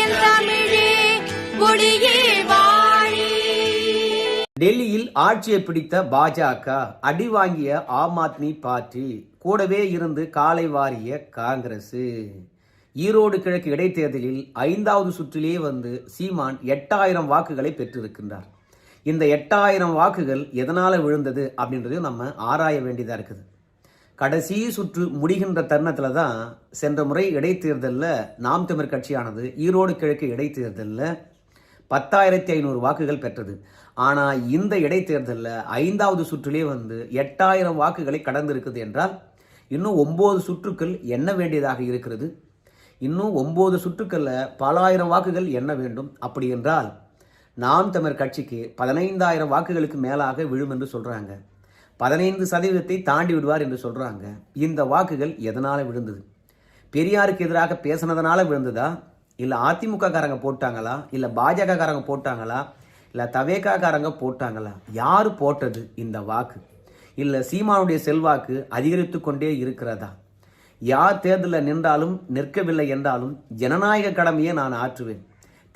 என் தமிழே டெல்லியில் ஆட்சியை பிடித்த பாஜக அடி வாங்கிய ஆம் ஆத்மி பார்ட்டி கூடவே இருந்து காலை வாரிய காங்கிரஸ் ஈரோடு கிழக்கு இடைத்தேர்தலில் ஐந்தாவது சுற்றிலே வந்து சீமான் எட்டாயிரம் வாக்குகளை பெற்றிருக்கின்றார். இந்த எட்டாயிரம் வாக்குகள் எதனால விழுந்தது அப்படின்றதையும் நம்ம ஆராய வேண்டியதா இருக்குது. கடைசி சுற்று முடிகின்ற தருணத்தில் தான் சென்ற முறை இடைத்தேர்தலில் நாம் தமிழ் கட்சியானது ஈரோடு கிழக்கு இடைத்தேர்தலில் பத்தாயிரத்தி ஐநூறு வாக்குகள் பெற்றது. ஆனால் இந்த இடைத்தேர்தலில் ஐந்தாவது சுற்றிலே வந்து எட்டாயிரம் வாக்குகளை கடந்திருக்குது என்றால் இன்னும் ஒம்பது சுற்றுக்கள் எண்ண வேண்டியதாக இருக்கிறது. இன்னும் ஒம்பது சுற்றுக்களில் பலாயிரம் வாக்குகள் எண்ண வேண்டும். அப்படி என்றால் நாம் தமிழ் கட்சிக்கு பதினைந்தாயிரம் வாக்குகளுக்கு மேலாக விழும் என்று சொல்கிறாங்க பதினைந்து சதவீதத்தை தாண்டி விடுவார் என்று சொல்கிறாங்க இந்த வாக்குகள் எதனால் விழுந்தது? பெரியாருக்கு எதிராக பேசினதுனால விழுந்ததா? இல்லை அதிமுக காரங்க போட்டாங்களா? இல்லை பாஜக காரங்க போட்டாங்களா? இல்லை தவேகா காரங்க போட்டாங்களா? யார் போட்டது இந்த வாக்கு? இல்லை சீமானுடைய செல்வாக்கு அதிகரித்து கொண்டே இருக்கிறதா? யார் தேர்தலில் நின்றாலும் நிற்கவில்லை என்றாலும் ஜனநாயக கடமையை நான் ஆற்றுவேன்.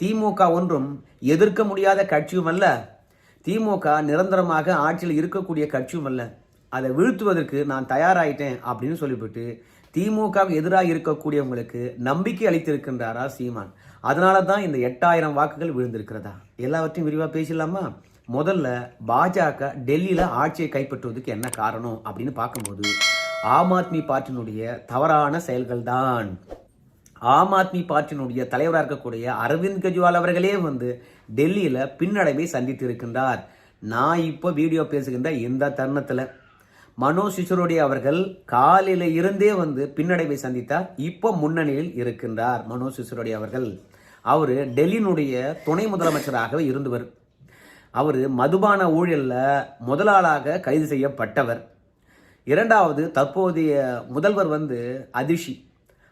திமுக ஒன்றும் எதிர்க்க முடியாத கட்சியும் அல்ல திமுக நிரந்தரமாக ஆட்சியில் இருக்கக்கூடிய கட்சியும் அல்ல. அதை வீழ்த்துவதற்கு நான் தயாராயிட்டேன் அப்படின்னு சொல்லிவிட்டு திமுகவுக்கு எதிராக இருக்கக்கூடியவங்களுக்கு நம்பிக்கை அளித்திருக்கின்றாரா சீமான்? அதனால தான் இந்த எட்டாயிரம் வாக்குகள் விழுந்திருக்கிறதா? எல்லாவற்றையும் விரிவாக பேசலாமா முதல்ல பாஜக டெல்லியில் ஆட்சியை கைப்பற்றுவதற்கு என்ன காரணம் அப்படின்னு பார்க்கும்போது ஆம் ஆத்மி பார்ட்டியினுடைய தவறான செயல்கள் தான் ஆம் ஆத்மி பார்ட்டியினுடைய தலைவராக இருக்கக்கூடிய அரவிந்த் கெஜ்ரிவால் அவர்களே வந்து டெல்லியில் பின்னடைவை சந்தித்து இருக்கின்றார் நான் இப்போ வீடியோ பேசுகின்ற இந்த தருணத்தில் மனோஜ் சிசுரோடி அவர்கள் காலையில் இருந்தே வந்து பின்னடைவை சந்தித்தார். இப்போ முன்னணியில் இருக்கின்றார் மனோஜ் சிசுரோடி அவர்கள். அவர் டெல்லியினுடைய துணை முதலமைச்சராக இருந்தவர் அவர் மதுபான ஊழலில் முதலாளாக கைது செய்யப்பட்டவர். இரண்டாவது தற்போதைய முதல்வர் வந்து அதிஷி.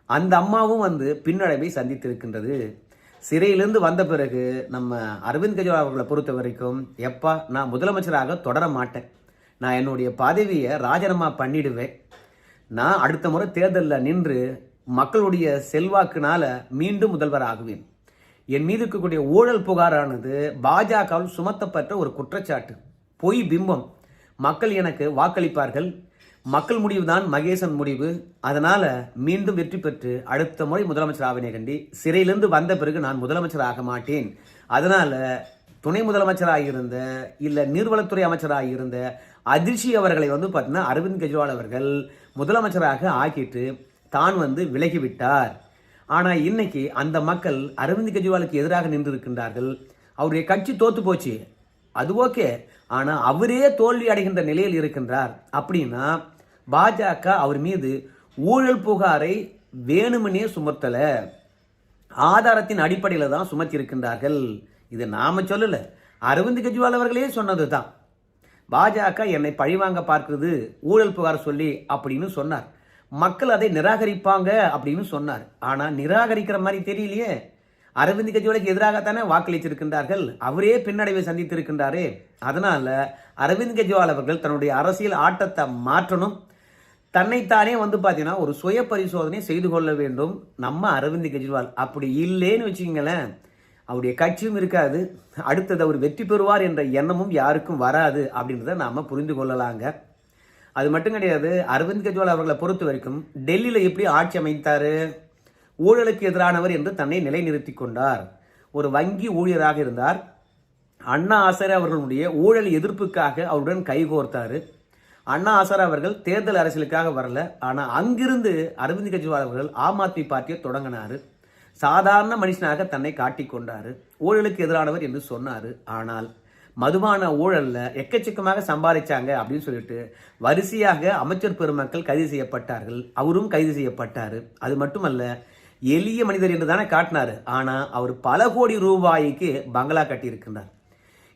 அந்த அம்மாவும் வந்து பின்னடைவை சந்தித்திருக்கின்றது. சிறையிலிருந்து வந்த பிறகு நம்ம அரவிந்த் கெஜ்ரிவால் அவர்களை பொறுத்த வரைக்கும் எப்பா நான் முதலமைச்சராக தொடர மாட்டேன். நான் என்னுடைய பதவியை ராஜினாமா பண்ணிடுவேன். நான் அடுத்த முறை தேர்தலில் நின்று மக்களுடைய செல்வாக்குனால மீண்டும் முதல்வர் ஆகுவேன். என் மீது இருக்கக்கூடிய ஊழல் புகாரானது பாஜகவில் சுமத்தப்பட்ட ஒரு குற்றச்சாட்டு. பொய் பிம்பம். மக்கள் எனக்கு வாக்களிப்பார்கள். மக்கள் முடிவு தான் மகேசன் முடிவு. அதனால மீண்டும் வெற்றி பெற்று அடுத்த முறை முதலமைச்சர் ஆவினை கண்டி சிறையிலிருந்து வந்த பிறகு நான் முதலமைச்சர் ஆக மாட்டேன். அதனால துணை முதலமைச்சராக இருந்த இல்ல நீர்வளத்துறை அமைச்சராக இருந்த அதிர்ச்சி அவர்களை வந்து பார்த்தீங்கன்னா அரவிந்த் கெஜ்ரிவால் அவர்கள் முதலமைச்சராக ஆக்கிட்டு தான் வந்து விலகிவிட்டார். ஆனால் இன்னைக்கு அந்த மக்கள் அரவிந்த் கெஜ்ரிவாலுக்கு எதிராக நின்று இருக்கின்றார்கள் அவருடைய கட்சி தோத்து போச்சு. அது ஓகே. ஆனால் அவரே தோல்வி அடைகின்ற நிலையில் இருக்கின்றார். அப்படின்னா பாஜக அவர் மீது ஊழல் புகாரை வேணுமனே சுமத்தல. ஆதாரத்தின் அடிப்படையில் தான் சுமத்தியிருக்கின்றார்கள். இது நாம சொல்லல. அரவிந்த் கெஜ்ரிவால் அவர்களே சொன்னது தான் பாஜக என்னை பழிவாங்க பார்க்குது ஊழல் புகார் சொல்லி அப்படின்னு சொன்னார். மக்கள் அதை நிராகரிப்பாங்க அப்படின்னு சொன்னார். ஆனால் நிராகரிக்கிற மாதிரி தெரியலையே. அரவிந்த் கெஜ்ரிவாலுக்கு எதிராகத்தானே வாக்களித்திருக்கின்றார்கள். அவரே பின்னடைவை சந்தித்திருக்கின்றாரே. அதனால அரவிந்த் கெஜ்ரிவால் அவர்கள் தன்னுடைய அரசியல் ஆட்டத்தை மாற்றணும். தன்னைத்தானே வந்து பார்த்தீங்கன்னா ஒரு சுய பரிசோதனை செய்து கொள்ள வேண்டும். நம்ம அரவிந்த் கெஜ்ரிவால் அப்படி இல்லைன்னு வச்சுக்கிங்களேன். அவருடைய கட்சியும் இருக்காது. அடுத்தது அவர் வெற்றி பெறுவார் என்ற எண்ணமும் யாருக்கும் வராது அப்படின்றத நாம் புரிந்து கொள்ளலாங்க. அது மட்டும் கிடையாது அரவிந்த் கெஜ்ரிவால் அவர்களை பொறுத்த வரைக்கும் டெல்லியில் எப்படி ஆட்சி அமைத்தார்? ஊழலுக்கு எதிரானவர் என்று தன்னை நிலைநிறுத்தி கொண்டார். ஒரு வங்கி ஊழியராக இருந்தார். அண்ணா ஆசரே அவர்களுடைய ஊழல் எதிர்ப்புக்காக அவருடன் கைகோர்த்தார் அண்ணா ஆசார் அவர்கள் தேர்தல் அரசியலுக்காக வரல. ஆனால் அங்கிருந்து அரவிந்த் கெஜ்ரிவால் அவர்கள் ஆம் ஆத்மி பார்ட்டியை தொடங்கினார். சாதாரண மனுஷனாக தன்னை காட்டிக்கொண்டார் ஊழலுக்கு எதிரானவர் என்று சொன்னார். ஆனால் மதுபான ஊழலில் எக்கச்சக்கமாக சம்பாதிச்சாங்க அப்படின்னு சொல்லிட்டு வரிசையாக அமைச்சர் பெருமக்கள் கைது செய்யப்பட்டார்கள். அவரும் கைது செய்யப்பட்டார். அது மட்டுமல்ல எளிய மனிதர் என்று தானே காட்டினார். ஆனால் அவர் பல கோடி ரூபாய்க்கு பங்களா கட்டியிருக்கின்றார்.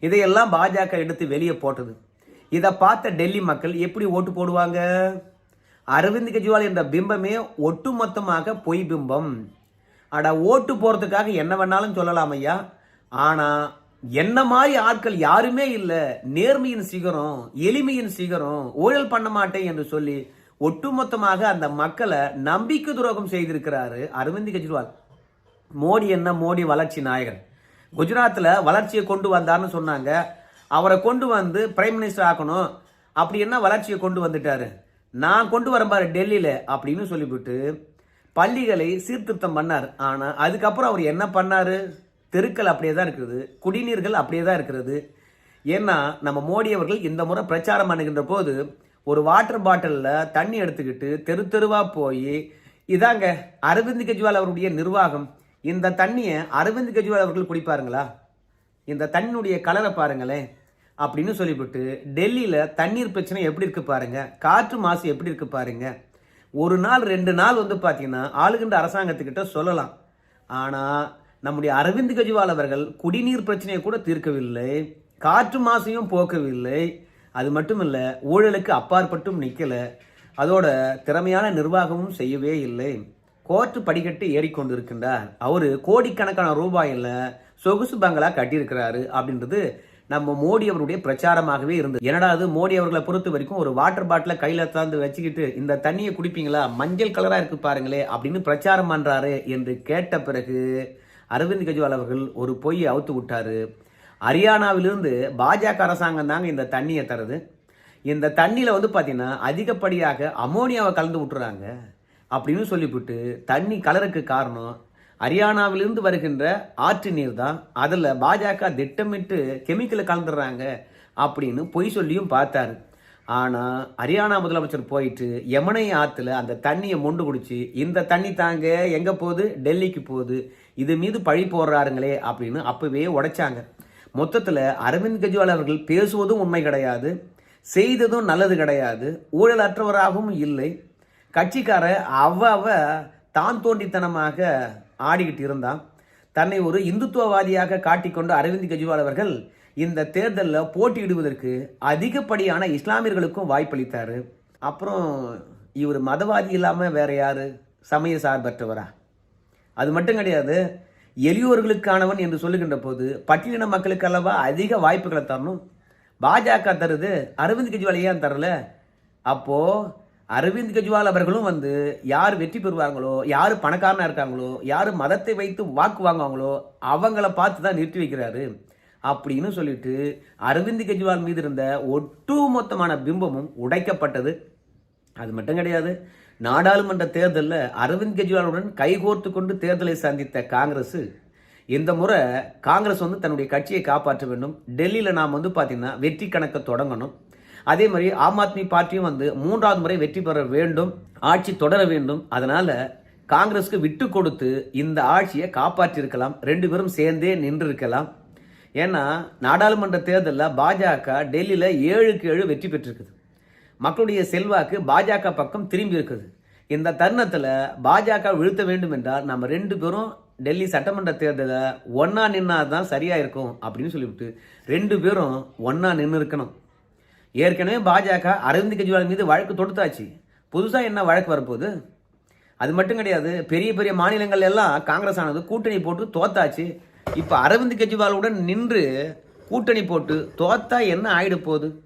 இதையெல்லாம் பாஜக எடுத்து வெளியே போட்டது. இதை பார்த்த டெல்லி மக்கள் எப்படி ஓட்டு போடுவாங்க? அரவிந்த் கெஜ்ரிவால் என்ற பிம்பமே ஒட்டுமொத்தமாக பொய் பிம்பம். அட ஓட்டு போகிறதுக்காக என்ன வேணாலும் சொல்லலாம் ஐயா. ஆனால் என்ன மாதிரி ஆட்கள் யாருமே இல்லை. நேர்மையின் சிகரம் எளிமையின் சிகரம் ஊழல் பண்ண மாட்டேன் என்று சொல்லி ஒட்டுமொத்தமாக அந்த மக்களை நம்பிக்கை துரோகம் செய்திருக்கிறாரு அரவிந்த் கெஜ்ரிவால். மோடி என்ன மோடி வளர்ச்சி நாயகன். குஜராத்தில் வளர்ச்சியை கொண்டு வந்தார்னு சொன்னாங்க. அவரை கொண்டு வந்து பிரைம் மினிஸ்டர் ஆக்கணும். அப்படி என்ன வளர்ச்சியை கொண்டு வந்துட்டார்? நான் கொண்டு வரேன் பாரு டெல்லியில் அப்படின்னு சொல்லிவிட்டு பள்ளிகளை சீர்திருத்தம் பண்ணார். ஆனால் அதுக்கப்புறம் அவர் என்ன பண்ணார்? தெருக்கள் அப்படியே தான் இருக்குது. குடிநீர்கள் அப்படியே தான் இருக்கிறது. ஏன்னா நம்ம மோடி அவர்கள் இந்த முறை பிரச்சாரம் பண்ணுகின்ற போது ஒரு வாட்டர் பாட்டிலில் தண்ணி எடுத்துக்கிட்டு தெரு தெருவாக போய் இதாங்க அரவிந்த் கெஜ்ரிவால் அவருடைய நிர்வாகம். இந்த தண்ணியை அரவிந்த் கெஜ்ரிவால் அவர்கள் குடிப்பாருங்களா? இந்த தண்ணியுடைய கலரை பாருங்களேன். அப்படின்னு சொல்லிவிட்டு டெல்லியில் தண்ணீர் பிரச்சனை எப்படி இருக்குது பாருங்கள் காற்று மாசு எப்படி இருக்குது பாருங்க? ஒரு நாள் ரெண்டு நாள் வந்து பார்த்தீங்கன்னா ஆளுகின்ற அரசாங்கத்துக்கிட்ட சொல்லலாம். ஆனால் நம்முடைய அரவிந்த் கெஜ்ரிவால் அவர்கள் குடிநீர் பிரச்சனையை கூட தீர்க்கவில்லை காற்று மாசையும் போக்கவில்லை. அது மட்டும் இல்லை ஊழலுக்கு அப்பாற்பட்டும் நிற்கலை அதோட திறமையான நிர்வாகமும் செய்யவே இல்லை. கோர்ட்டு படிக்கட்டு ஏறிக்கொண்டிருக்கின்றார். அவரு கோடிக்கணக்கான ரூபாயில் சொகுசு பங்களா கட்டியிருக்கிறாரு அப்படின்றது நம்ம மோடி அவருடைய பிரச்சாரமாகவே இருந்தது. என்னடா அது மோடி அவர்களை பொறுத்த வரைக்கும் ஒரு வாட்டர் பாட்டில கையில தாந்து வச்சுக்கிட்டு இந்த தண்ணியை குடிப்பீங்களா? மஞ்சள் கலரா இருக்கு பாருங்களே அப்படின்னு பிரச்சாரம் பண்றாரு என்று கேட்ட பிறகு அரவிந்த் கெஜ்ரிவால் அவர்கள் ஒரு பொய்யை அவுத்து விட்டாரு. ஹரியானாவிலிருந்து பாஜக அரசாங்கம் தாங்க இந்த தண்ணியை தருது. இந்த தண்ணியில் வந்து பார்த்தீங்கன்னா அதிகப்படியாக அமோனியாவை கலந்து விட்டுறாங்க அப்படின்னு சொல்லிவிட்டு தண்ணி கலருக்கு காரணம் ஹரியானாவிலிருந்து வருகின்ற ஆற்று நீர் தான் அதில் பாஜக திட்டமிட்டு கெமிக்கலை கலந்துடுறாங்க அப்படின்னு பொய் சொல்லியும் பார்த்தாரு. ஆனால் ஹரியானா முதலமைச்சர் போயிட்டு யமுனை ஆற்றுல அந்த தண்ணியை மொண்டு குடிச்சு இந்த தண்ணி தாங்க எங்கே போகுது? டெல்லிக்கு போகுது. இது மீது பழி போடுறாருங்களே அப்படின்னு அப்பவே உடைச்சாங்க. மொத்தத்தில் அரவிந்த் கெஜ்ரிவால் அவர்கள் பேசுவதும் உண்மை கிடையாது செய்ததும் நல்லது கிடையாது ஊழலற்றவராகவும் இல்லை. கட்சிக்கார அவ அவ தான் தோண்டித்தனமாக ஆடிக்கிட்டு இருந்தான். தன்னை ஒரு இந்துத்துவவாதியாக காட்டிக்கொண்டு அரவிந்த் கெஜ்ரிவால் அவர்கள் இந்த தேர்தலில் போட்டியிடுவதற்கு அதிகப்படியான இஸ்லாமியர்களுக்கும் வாய்ப்பளித்தார். அப்புறம் இவர் மதவாதி இல்லாமல் வேற யார்? சமய சார்பற்றவரா? அது மட்டும் கிடையாது எளியோர்களுக்கானவன் என்று சொல்லுகின்ற போது பட்டியலின மக்களுக்கு அல்லவா அதிக வாய்ப்புகளை தரணும். பாஜக தருது அரவிந்த் கெஜ்ரிவால் ஏன் தரல? அப்போது அரவிந்த் கெஜ்ரிவால் அவர்களும் வந்து யார் வெற்றி பெறுவாங்களோ யார் பணக்காரனாக இருக்காங்களோ யார் மதத்தை வைத்து வாக்கு வாங்குவாங்களோ அவங்கள பார்த்து தான் நிறுத்தி வைக்கிறாரு. அப்படின்னு சொல்லிட்டு அரவிந்த் கெஜ்ரிவால் மீது இருந்த ஒட்டுமொத்தமான பிம்பமும் உடைக்கப்பட்டது. அது மட்டும் கிடையாது நாடாளுமன்ற தேர்தலில் அரவிந்த் கெஜ்ரிவாலுடன் கைகோர்த்து கொண்டு தேர்தலை சந்தித்த காங்கிரஸ் இந்த முறை காங்கிரஸ் வந்து தன்னுடைய கட்சியை காப்பாற்ற வேண்டும். டெல்லியில் நாம் வந்து பார்த்திங்கன்னா வெற்றி கணக்கை தொடங்கணும். அதே மாதிரி ஆம் ஆத்மி பார்ட்டியும் வந்து மூன்றாவது முறை வெற்றி பெற வேண்டும் ஆட்சி தொடர வேண்டும். அதனால் காங்கிரஸ்க்கு விட்டு கொடுத்து இந்த ஆட்சியை காப்பாற்றியிருக்கலாம். ரெண்டு பேரும் சேர்ந்தே நின்று இருக்கலாம் ஏன்னா நாடாளுமன்ற தேர்தலில் பாஜக டெல்லியில் ஏழுக்கு ஏழு வெற்றி பெற்றிருக்குது. மக்களுடைய செல்வாக்கு பாஜக பக்கம் திரும்பி இருக்குது. இந்த தருணத்தில் பாஜக வீழ்த்த வேண்டும் என்றால் நம்ம ரெண்டு பேரும் டெல்லி சட்டமன்ற தேர்தலில் ஒன்றா நின்னா தான் சரியாக இருக்கும் அப்படின்னு சொல்லிவிட்டு ரெண்டு பேரும் ஒன்றா நின்று இருக்கணும் ஏற்கனவே பாஜக அரவிந்த் கெஜ்ரிவால் மீது வழக்கு தொடுத்தாச்சு. புதுசாக என்ன வழக்கு வரப்போகுது? அது மட்டும் கிடையாது பெரிய பெரிய மாநிலங்கள் எல்லாம் காங்கிரஸ் ஆனது கூட்டணி போட்டு தோத்தாச்சு. இப்போ அரவிந்த் கெஜ்ரிவாலுடன் நின்று கூட்டணி போட்டு தோத்தா என்ன ஆயிட போகுது?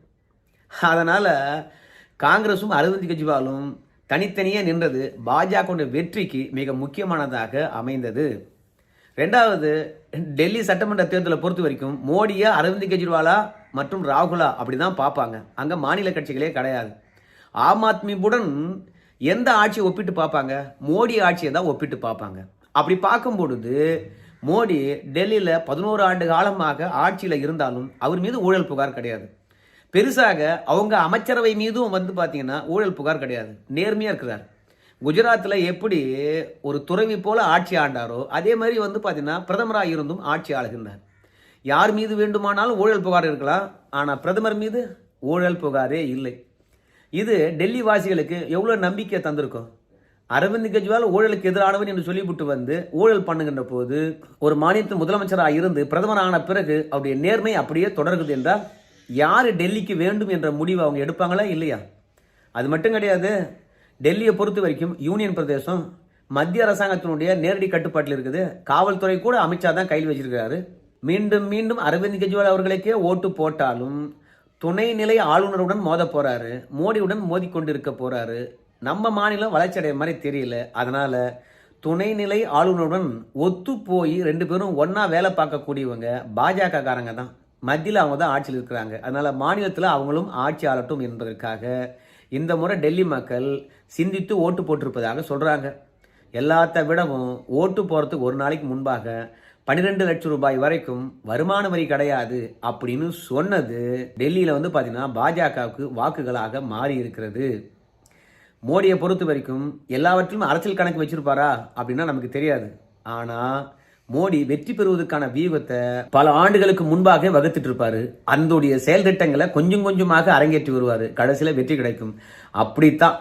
அதனால் காங்கிரஸும் அரவிந்த் கெஜ்ரிவாலும் தனித்தனியே நின்றது பாஜக வெற்றிக்கு மிக முக்கியமானதாக அமைந்தது. ரெண்டாவது டெல்லி சட்டமன்ற தேர்தலை பொறுத்த வரைக்கும் மோடியா அரவிந்த் கெஜ்ரிவாலா மற்றும் ராகுலா அப்படி தான் பார்ப்பாங்க. அங்கே மாநில கட்சிகளே கிடையாது. ஆம் ஆத்மியுடன் எந்த ஆட்சியை ஒப்பிட்டு பார்ப்பாங்க? மோடி ஆட்சியை தான் ஒப்பிட்டு பார்ப்பாங்க. அப்படி பார்க்கும் பொழுது மோடி டெல்லியில் பதினோரு ஆண்டு காலமாக ஆட்சியில் இருந்தாலும் அவர் மீது ஊழல் புகார் கிடையாது. பெருசாக அவங்க அமைச்சரவை மீதும் வந்து பார்த்தீங்கன்னா ஊழல் புகார் கிடையாது. நேர்மையாக இருக்கிறார். குஜராத்தில் எப்படி ஒரு துறவி போல ஆட்சி ஆண்டாரோ அதே மாதிரி வந்து பார்த்தீங்கன்னா பிரதமராக இருந்தும் ஆட்சி ஆளுகின்றார். யார் மீது வேண்டுமானாலும் ஊழல் புகார் இருக்கலாம் ஆனால் பிரதமர் மீது ஊழல் புகாரே இல்லை. இது டெல்லி வாசிகளுக்கு எவ்வளோ நம்பிக்கை தந்திருக்கும்? அரவிந்த் கெஜ்ரிவால் ஊழலுக்கு எதிரானவன் என்று சொல்லிவிட்டு வந்து ஊழல் பண்ணுகின்ற போது ஒரு மாநிலத்தின் முதலமைச்சராக இருந்து பிரதமர் ஆன பிறகு அவருடைய நேர்மை அப்படியே தொடர்கிறது என்றால் யார் டெல்லிக்கு வேண்டும் என்ற முடிவு அவங்க எடுப்பாங்களா இல்லையா? அது மட்டும் கிடையாது டெல்லியை பொறுத்த வரைக்கும் யூனியன் பிரதேசம் மத்திய அரசாங்கத்தினுடைய நேரடி கட்டுப்பாட்டில் இருக்குது. காவல்துறை கூட அமித்ஷா தான் கையில் வச்சிருக்கிறாரு. மீண்டும் மீண்டும் அரவிந்த் கெஜ்ரிவால் அவர்களுக்கே ஓட்டு போட்டாலும் துணைநிலை ஆளுநருடன் மோத போகிறாரு மோடியுடன் மோதி கொண்டு இருக்க போகிறாரு நம்ம மாநிலம் வளர்ச்சி அடைய மாதிரி தெரியல. அதனால் துணைநிலை ஆளுநருடன் ஒத்து போய் ரெண்டு பேரும் ஒன்றா வேலை பார்க்கக்கூடியவங்க பாஜக காரங்க தான். மத்தியில் அவங்க தான் ஆட்சியில் இருக்கிறாங்க. அதனால் மாநிலத்தில் அவங்களும் ஆட்சி ஆளட்டும் என்பதற்காக இந்த முறை டெல்லி மக்கள் சிந்தித்து ஓட்டு போட்டிருப்பதாக சொல்கிறாங்க எல்லாத்த விடவும் ஓட்டு போகிறதுக்கு ஒரு நாளைக்கு முன்பாக பன்னிரெண்டு லட்சம் ரூபாய் வரைக்கும் வருமான வரி கிடையாது அப்படின்னு சொன்னது டெல்லியில் வந்து பார்த்தீங்கன்னா பாஜகவுக்கு வாக்குகளாக மாறி இருக்கிறது. மோடியை பொறுத்த வரைக்கும் எல்லாவற்றிலும் அரசியல் கணக்கு வச்சிருப்பாரா அப்படின்னா நமக்கு தெரியாது. ஆனால் மோடி வெற்றி பெறுவதற்கான வியூகத்தை பல ஆண்டுகளுக்கு முன்பாக வகுத்துட்டு இருப்பாரு. அந்தோடைய செயல் திட்டங்களை கொஞ்சம் கொஞ்சமாக அரங்கேற்றி வருவார். கடைசியில் வெற்றி கிடைக்கும். அப்படித்தான்.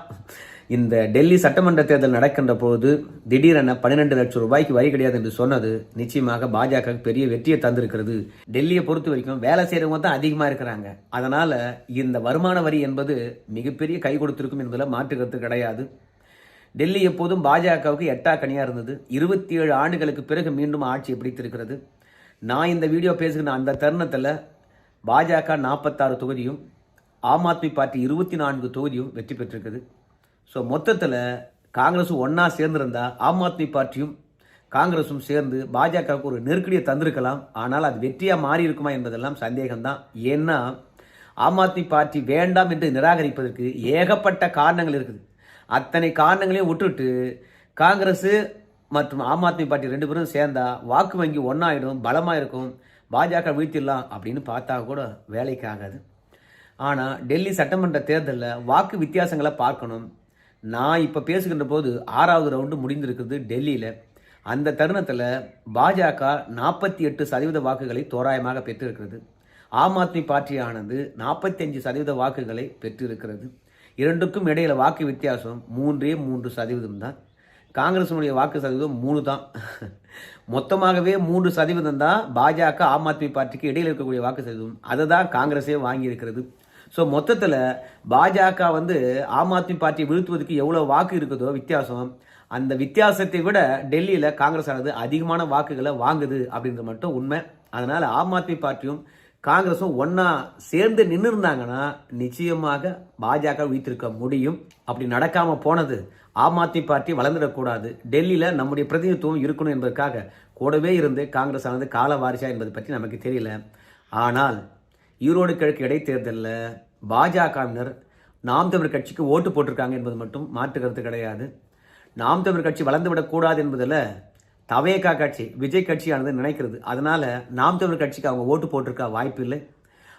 இந்த டெல்லி சட்டமன்ற தேர்தல் நடக்கின்ற போது திடீரென பன்னிரெண்டு லட்சம் ரூபாய்க்கு வரி கிடையாது என்று சொன்னது நிச்சயமாக பாஜக பெரிய வெற்றியை தந்திருக்கிறது. டெல்லியை பொறுத்த வரைக்கும் வேலை செய்யறவங்க தான் அதிகமா இருக்கிறாங்க. அதனால இந்த வருமான வரி என்பது மிகப்பெரிய கை கொடுத்திருக்கும் என்பதில் மாற்று கருத்து கிடையாது. டெல்லி எப்போதும் பாஜகவுக்கு எட்டா கனியா இருந்தது. இருபத்தி ஏழு ஆண்டுகளுக்கு பிறகு மீண்டும் ஆட்சியை பிடித்திருக்கிறது. நான் இந்த வீடியோ பேசுகிற அந்த தருணத்தில் பாஜக நாற்பத்தாறு தொகுதியும் ஆம் ஆத்மி பார்ட்டி இருபத்தி நான்கு தொகுதியும் வெற்றி பெற்றிருக்குது. ஸோ மொத்தத்தில் காங்கிரஸும் ஒன்றா சேர்ந்திருந்தா ஆம் ஆத்மி பார்ட்டியும் காங்கிரஸும் சேர்ந்து பாஜகவுக்கு ஒரு நெருக்கடியை தந்திருக்கலாம். ஆனால் அது வெற்றியாக மாறி இருக்குமா என்பதெல்லாம் சந்தேகம்தான். ஏன்னா ஆம் ஆத்மி பார்ட்டி வேண்டாம் என்று நிராகரிப்பதற்கு ஏகப்பட்ட காரணங்கள் இருக்குது. அத்தனை காரணங்களையும் விட்டுட்டு காங்கிரஸ் மற்றும் ஆம் ஆத்மி பார்ட்டி ரெண்டு பேரும் சேர்ந்தா வாக்கு வங்கி ஒன்றாயிடும் பலமாக இருக்கும் பாஜக வீழ்த்திடலாம் அப்படின்னு பார்த்தா கூட வேலைக்கு ஆகாது. ஆனால் டெல்லி சட்டமன்ற தேர்தலில் வாக்கு வித்தியாசங்களை பார்க்கணும். நான் இப்போ பேசுகின்ற போது ஆறாவது ரவுண்டு முடிந்திருக்குது டெல்லியில். அந்த தருணத்தில் பாஜக நாற்பத்தி எட்டு சதவீத வாக்குகளை தோராயமாக பெற்றிருக்கிறது. ஆம் ஆத்மி பார்ட்டியானது நாற்பத்தி அஞ்சு சதவீத வாக்குகளை பெற்றிருக்கிறது. இரண்டுக்கும் இடையில வாக்கு வித்தியாசம் மூன்றே மூன்று சதவீதம் தான். காங்கிரஸினுடைய வாக்கு சதவீதம் மூணு தான். மொத்தமாகவே மூன்று சதவீதம் தான் பாஜக ஆம் ஆத்மி பார்ட்டிக்கு இடையில் இருக்கக்கூடிய வாக்கு சதவீதம். அதை தான் காங்கிரஸே வாங்கியிருக்கிறது. ஸோ மொத்தத்தில் பாஜக வந்து ஆம் ஆத்மி பார்ட்டியை வீழ்த்துவதற்கு எவ்வளோ வாக்கு இருக்குதோ வித்தியாசம் அந்த வித்தியாசத்தை விட டெல்லியில் காங்கிரஸ் ஆனது அதிகமான வாக்குகளை வாங்குது அப்படின்றது மட்டும் உண்மை. அதனால் ஆம் ஆத்மி பார்ட்டியும் காங்கிரஸும் ஒன்றா சேர்ந்து நின்று இருந்தாங்கன்னா நிச்சயமாக பாஜக வீழ்த்திருக்க முடியும். அப்படி நடக்காமல் போனது ஆம் ஆத்மி பார்ட்டி வளர்ந்துடக்கூடாது. டெல்லியில் நம்முடைய பிரதிநிதித்துவம் இருக்கணும் என்பதற்காக கூடவே இருந்து காங்கிரஸ் ஆனது கால வாரிசா என்பதை பற்றி நமக்கு தெரியல. ஆனால் ஈரோடு கிழக்கு இடைத்தேர்தலில் பாஜகவினர் நாம் தமிழ் கட்சிக்கு ஓட்டு போட்டிருக்காங்க என்பது மட்டும் மாற்று கருத்து கிடையாது. நாம் தமிழ் கட்சி வளர்ந்து விடக்கூடாது என்பதில் தவேகா கட்சி விஜய் கட்சியானது நினைக்கிறது. அதனால் நாம் தமிழ் கட்சிக்கு அவங்க ஓட்டு போட்டிருக்க வாய்ப்பு இல்லை.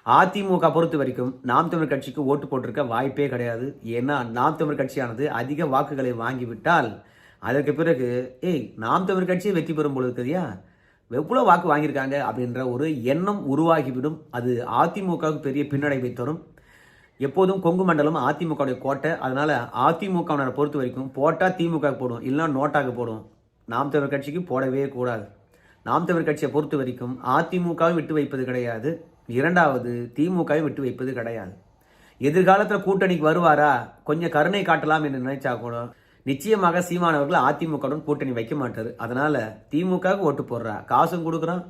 அதிமுக பொறுத்த வரைக்கும் நாம் தமிழ் கட்சிக்கு ஓட்டு போட்டிருக்க வாய்ப்பே கிடையாது. ஏன்னா நாம் தமிழ் கட்சியானது அதிக வாக்குகளை வாங்கிவிட்டால் அதற்கு பிறகு ஏய் நாம் தமிழ் கட்சியை வெற்றி பெறும் பொழுது இருக்குதுயா எவ்வளோ வாக்கு வாங்கியிருக்காங்க அப்படின்ற ஒரு எண்ணம் உருவாகிவிடும். அது அதிமுகவுக்கு பெரிய பின்னடைவை தரும். எப்போதும் கொங்கு மண்டலம் அதிமுகவுடைய கோட்டை. அதனால் அதிமுகவினரை பொறுத்த வரைக்கும் போட்டால் திமுக போடும் இல்லைன்னா நோட்டாக்கு போடும் நாம் தமிழர் கட்சிக்கு போடவே கூடாது. நாம் தமிழர் கட்சியை பொறுத்த வரைக்கும் அதிமுகவை விட்டு வைப்பது கிடையாது. இரண்டாவது திமுகவை விட்டு வைப்பது கிடையாது. எதிர்காலத்தில் கூட்டணிக்கு வருவாரா? கொஞ்சம் கருணை காட்டலாம் என்று நினைச்சா கூட நிச்சயமாக சீமானவர்கள் அதிமுகவுடன் கூட்டணி வைக்க மாட்டார். அதனால் திமுகவுக்கு ஓட்டு போடுறா. காசும் கொடுக்குறான்.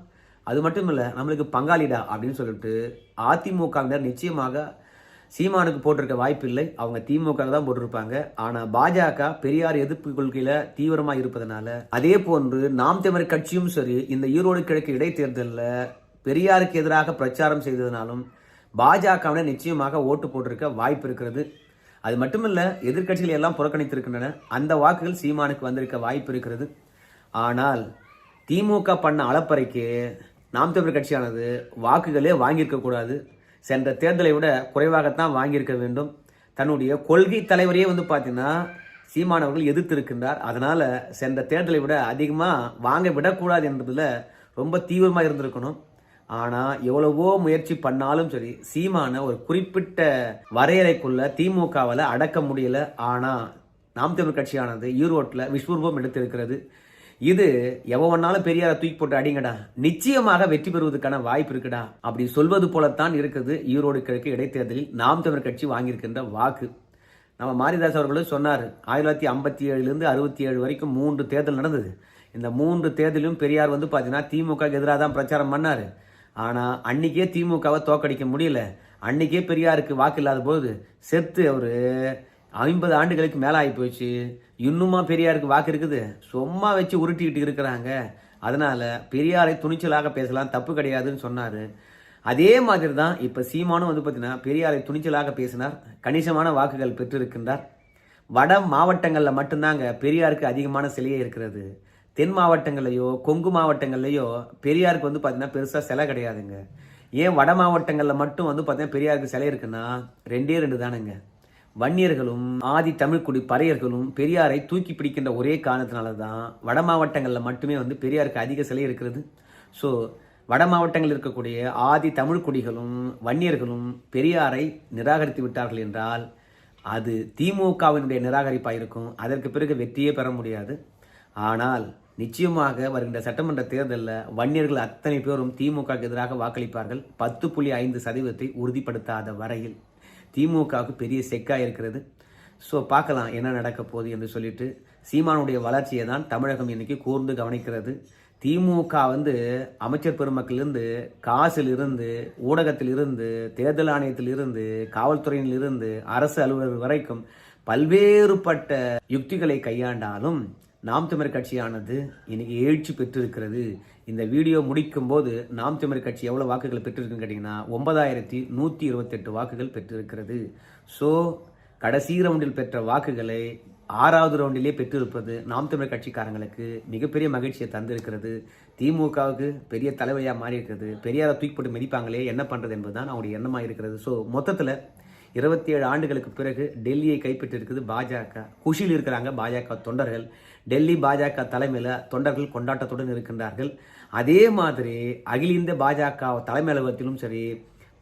அது மட்டும் இல்லை நம்மளுக்கு பங்காளிடா அப்படின்னு சொல்லிட்டு அதிமுகவினர் நிச்சயமாக சீமானுக்கு போட்டிருக்க வாய்ப்பு இல்லை. அவங்க திமுக தான் போட்டிருப்பாங்க. ஆனால் பாஜக பெரியார் எதிர்ப்பு கொள்கையில் தீவிரமாக இருப்பதனால அதே போன்று நாம் தமிழர் கட்சியும் சரி இந்த ஈரோடு கிழக்கு இடைத்தேர்தலில் பெரியாருக்கு எதிராக பிரச்சாரம் செய்ததுனாலும் பாஜகவினர் நிச்சயமாக ஓட்டு போட்டிருக்க வாய்ப்பு இருக்கிறது. அது மட்டுமல்ல எதிர்கட்சிகள் எல்லாம் புறக்கணித்திருக்கின்றன. அந்த வாக்குகள் சீமானுக்கு வந்திருக்க வாய்ப்பு இருக்கிறது. ஆனால் திமுக பண்ண அளப்பறைக்கு நாம் தமிழர் கட்சியானது வாக்குகளே வாங்கியிருக்கக்கூடாது சென்ற தேர்தலை விட குறைவாகத்தான் வாங்கியிருக்க வேண்டும். தன்னுடைய கொள்கை தலைவரையே வந்து பார்த்தீங்கன்னா சீமானவர்கள் எதிர்த்திருக்கின்றார். அதனால் சென்ற தேர்தலை விட அதிகமாக வாங்க விடக்கூடாது என்பதில் ரொம்ப தீவிரமாக இருந்திருக்கணும். ஆனால் எவ்வளவோ முயற்சி பண்ணாலும் சரி சீமான ஒரு குறிப்பிட்ட வரையறைக்குள்ள திமுகவில் அடக்க முடியல. ஆனால் நாம் தமிழ் கட்சியானது ஈரோட்டில் விஸ்வரூபம் எடுத்திருக்கிறது. இது எவனாலும் பெரியார தூக்கி போட்டு அடிங்கடா. நிச்சயமாக வெற்றி பெறுவதற்கான வாய்ப்பு இருக்குடா. அப்படி சொல்வது போலத்தான் இருக்குது ஈரோடு கிழக்கு இடைத்தேர்தலில் நாம் தமிழ் கட்சி வாங்கியிருக்கின்ற வாக்கு. நம்ம மாரிதாஸ் அவர்களும் சொன்னார் ஆயிரத்தி தொள்ளாயிரத்தி ஐம்பத்தி ஏழுலேருந்து அறுபத்தி ஏழு வரைக்கும் மூன்று தேர்தல் நடந்தது. இந்த மூன்று தேர்தலும் பெரியார் வந்து பார்த்தீங்கன்னா திமுக எதிராக தான் பிரச்சாரம் பண்ணார். ஆனால் அன்னைக்கே திமுகவை தோக்கடிக்க முடியல. அன்னைக்கே பெரியாருக்கு வாக்கு இல்லாத போது செத்து அவர். ஐம்பது ஆண்டுகளுக்கு மேலே ஆகி போச்சு. இன்னுமா பெரியாருக்கு வாக்கு இருக்குது? சும்மா வச்சு உருட்டிக்கிட்டு இருக்கிறாங்க. அதனால பெரியாரை துணிச்சலாக பேசலாம் தப்பு கிடையாதுன்னு சொன்னார். அதே மாதிரி தான் இப்போ சீமானும் வந்து பார்த்தீங்கன்னா பெரியாரை துணிச்சலாக பேசினார். கணிசமான வாக்குகள் பெற்றிருக்கின்றார். வட மாவட்டங்களில் மட்டும்தாங்க பெரியாருக்கு அதிகமான சிலையே இருக்கிறது. தென் மாவட்டங்கள்லையோ கொங்கு மாவட்டங்கள்லையோ பெரியாருக்கு வந்து பார்த்தீங்கன்னா பெருசாக சிலை கிடையாதுங்க. ஏன் வட மாவட்டங்களில் மட்டும் வந்து பார்த்தீங்கன்னா பெரியாருக்கு சிலை இருக்குன்னா ரெண்டே ரெண்டு தானுங்க. வன்னியர்களும் ஆதி தமிழ்குடி பறையர்களும் பெரியாரை தூக்கி பிடிக்கின்ற ஒரே காரணத்தினால தான் வட மாவட்டங்களில் மட்டுமே வந்து பெரியாருக்கு அதிக சிலை இருக்கிறது. ஸோ வட மாவட்டங்களில் இருக்கக்கூடிய ஆதி தமிழ்குடிகளும் வன்னியர்களும் பெரியாரை நிராகரித்து விட்டார்கள் என்றால் அது திமுகவினுடைய நிராகரிப்பாக இருக்கும் அதற்கு பிறகு வெற்றியே பெற முடியாது. ஆனால் நிச்சயமாக வருகின்ற சட்டமன்ற தேர்தலில் வன்னியர்கள் அத்தனை பேரும் திமுகவுக்கு எதிராக வாக்களிப்பார்கள். பத்து புள்ளி ஐந்து சதவீதத்தை உறுதிப்படுத்தாத வரையில் திமுகவுக்கு பெரிய செக்காக இருக்கிறது. ஸோ பார்க்கலாம் என்ன நடக்க போகுது என்று சொல்லிட்டு சீமானுடைய வளர்ச்சியை தான் தமிழகம் இன்னைக்கு கூர்ந்து கவனிக்கிறது. திமுக வந்து அமைச்சர் பெருமக்களிலிருந்து காசிலிருந்து ஊடகத்திலிருந்து தேர்தல் ஆணையத்திலிருந்து காவல்துறையிலிருந்து அரசு அலுவலர்கள் வரைக்கும் பல்வேறுபட்ட யுக்திகளை கையாண்டாலும் நாம் தமிழர் கட்சியானது இன்றைக்கி எழுச்சி பெற்றிருக்கிறது. இந்த வீடியோ முடிக்கும் போது நாம் தமிழர் கட்சி எவ்வளோ வாக்குகள் பெற்றிருக்குன்னு கேட்டிங்கன்னா ஒன்பதாயிரத்தி நூற்றி இருபத்தெட்டு வாக்குகள் பெற்றிருக்கிறது. ஸோ கடைசி ரவுண்டில் பெற்ற வாக்குகளை ஆறாவது ரவுண்டிலே பெற்றிருப்பது நாம் தமிழர் கட்சிக்காரங்களுக்கு மிகப்பெரிய மகிழ்ச்சியை தந்திருக்கிறது. திமுகவுக்கு பெரிய தலைவலியாக மாறி இருக்கிறது பெரியாரை தூக்கி போட்டு மிதிப்பாங்களே என்ன பண்ணுறது என்பதுதான் அவங்களுடைய எண்ணமாக இருக்கிறது ஸோ மொத்தத்தில் இருபத்தி ஏழு ஆண்டுகளுக்கு பிறகு டெல்லியை கைப்பற்றிருக்குது பாஜக. குஷியில் இருக்கிறாங்க பாஜக தொண்டர்கள். டெல்லி பாஜக தலைமையில் தொண்டர்கள் கொண்டாட்டத்துடன் இருக்கின்றார்கள். அதே மாதிரி அகில இந்திய பாஜக தலைமை அலுவலகத்திலும் சரி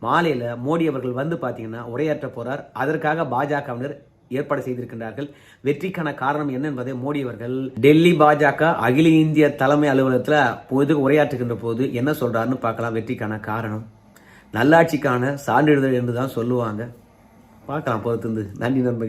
மாலையில் மோடி அவர்கள் வந்து பார்த்தீங்கன்னா உரையாற்ற போகிறார் அதற்காக பாஜகவினர் ஏற்பாடு செய்திருக்கின்றார்கள். வெற்றிக்கான காரணம் என்ன என்பதை மோடி அவர்கள் டெல்லி பாஜக அகில இந்திய தலைமை அலுவலகத்தில் பொது உரையாற்றுகின்ற போது என்ன சொல்கிறாருன்னு பார்க்கலாம். வெற்றிக்கான காரணம். நல்லாட்சிக்கான சான்றிதழ் என்று தான் சொல்லுவாங்க. பார்க்கலாம் பொறுத்து நன்றி நண்பர்கள்.